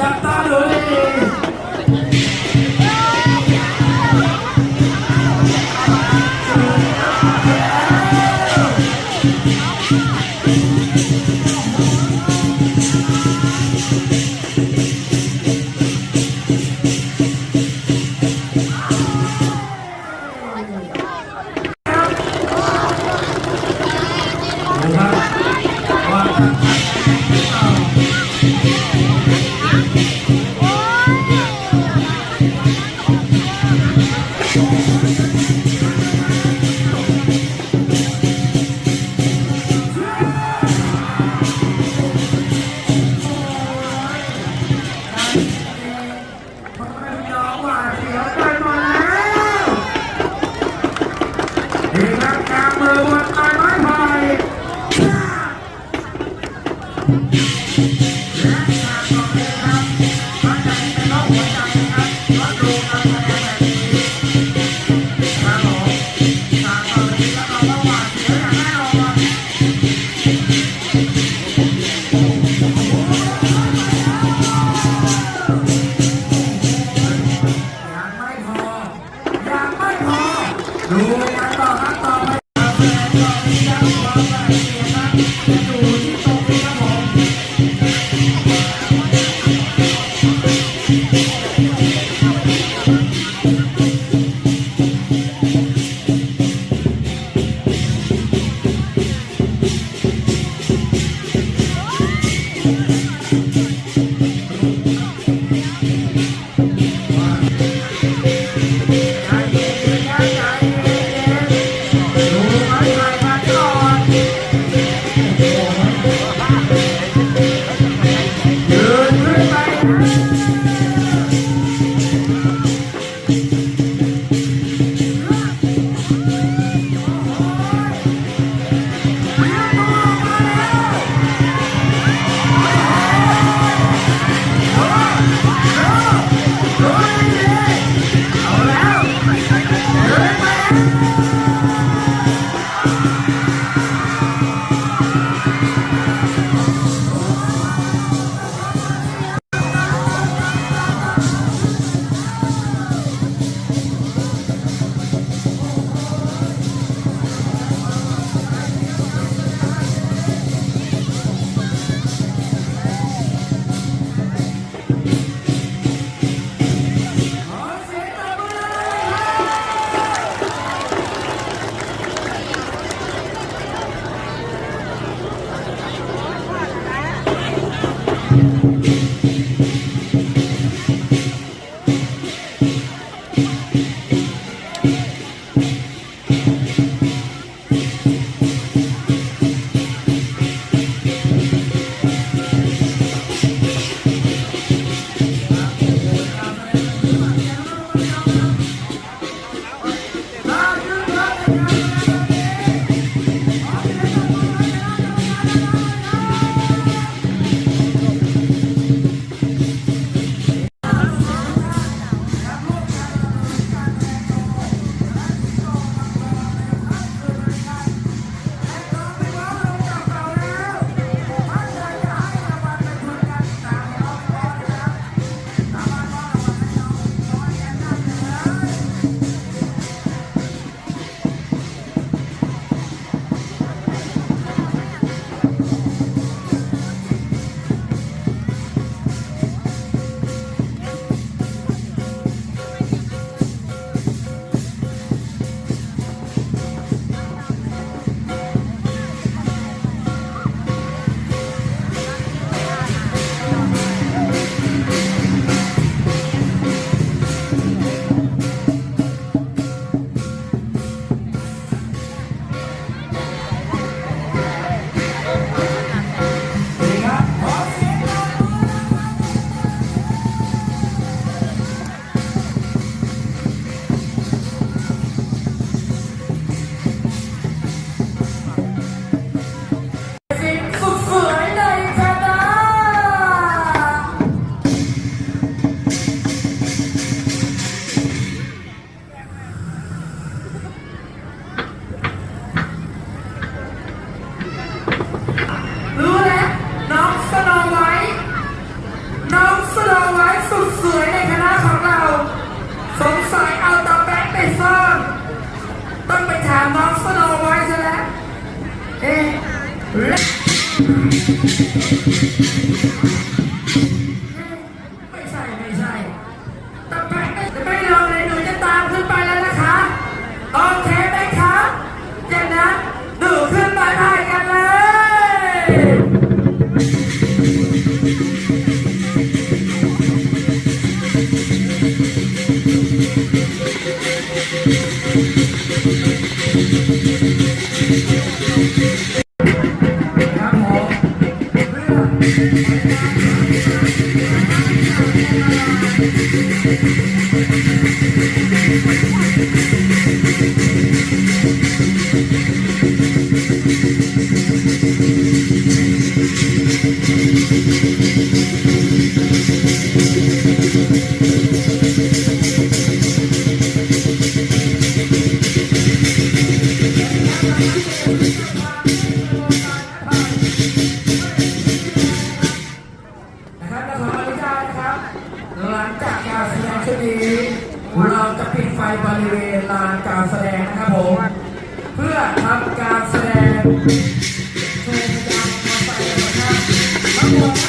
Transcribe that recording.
จับตาดูดี ไม่ใช่ไม่ใช่ตาแบงค์จะไม่ลงเลยหนูจะตามขึ้นไปแล้วนะคะ โอเคไหมคะอย่างนั้นหนูขึ้นมาได้กันเลยครั บริเวณลานการแสดงนะครับผม เพื่อทำการแสดงโชว์พยามมาใส่นะครับทั้งหมด